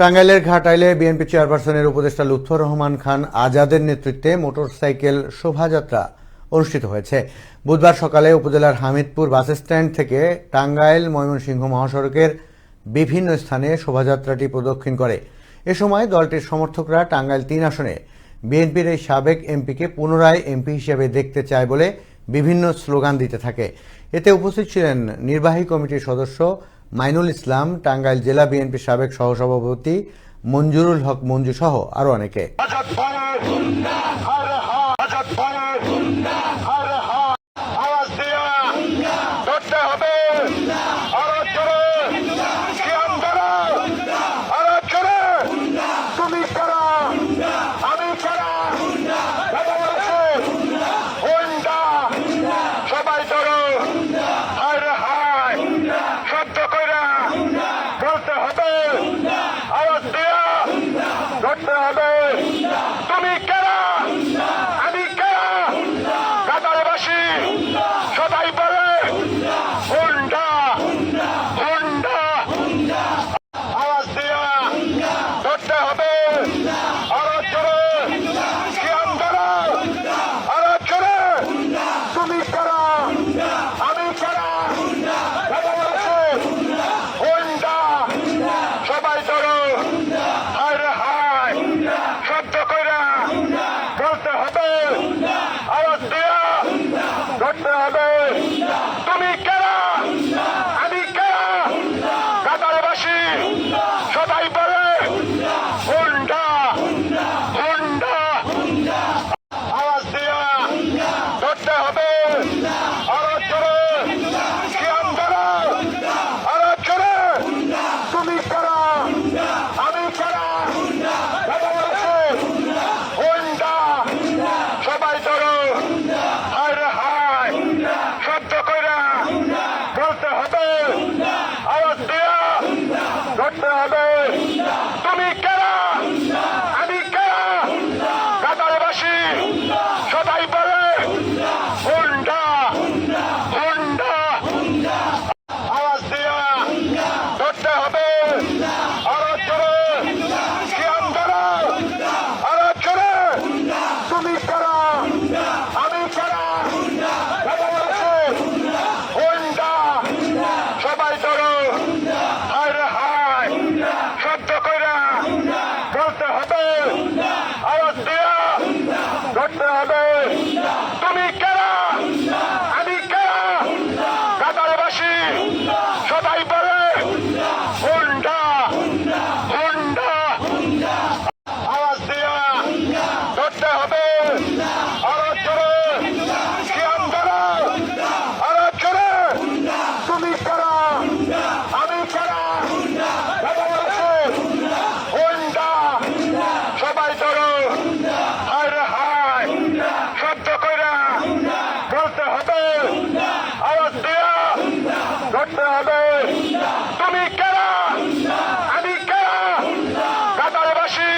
টাঙ্গাইলের ঘাটাইলে বিএনপি চেয়ারপারসনের উপদেষ্টা লুৎফর রহমান খান আজাদের নেতৃত্বে মোটরসাইকেল শোভাযাত্রা অনুষ্ঠিত হয়েছে। বুধবার সকালে উপজেলার হামিদপুর বাস স্ট্যান্ড থেকে টাঙ্গাইল ময়মনসিংহ মহাসড়কের বিভিন্ন স্থানে শোভাযাত্রাটি প্রদক্ষিণ করে। এ সময় দলটির সমর্থকরা টাঙ্গাইল তিন আসনে বিএনপির এই সাবেক এমপিকে পুনরায় এমপি হিসেবে দেখতে চায় বলে বিভিন্ন স্লোগান দিতে থাকে। এতে উপস্থিত ছিলেন নির্বাহী কমিটির সদস্য মাইনুল ইসলাম টাঙ্গাইল জেলা বিএনপি সাবেক সহসভাপতি মঞ্জুরুল হক মঞ্জু সহ আরও অনেকে আজাদ ভাইয়ের হারে হা আজাদ ভাইয়ের হারে হা আওয়াজ দিয়া ধরতে হবে আরও জোরে শিয়াম ধরো আরও জোরে তুমি কারা আমি কারা দাদা আছে হুন্ডা সবাই ধরো হায় হায় শব্দ কইরা বলতে হবে আওয়াজ দিয়া ধরতে হবে। তুমি বলতে হবে আওয়াজ দিয়া ধরতে হবে তুমি কে আর হায় সহ্য কইরা বলতে হবে। আওয়াজ দেয়া ধরতে হবে। তুমি কারা? আমি কারা? কাতারবাসী?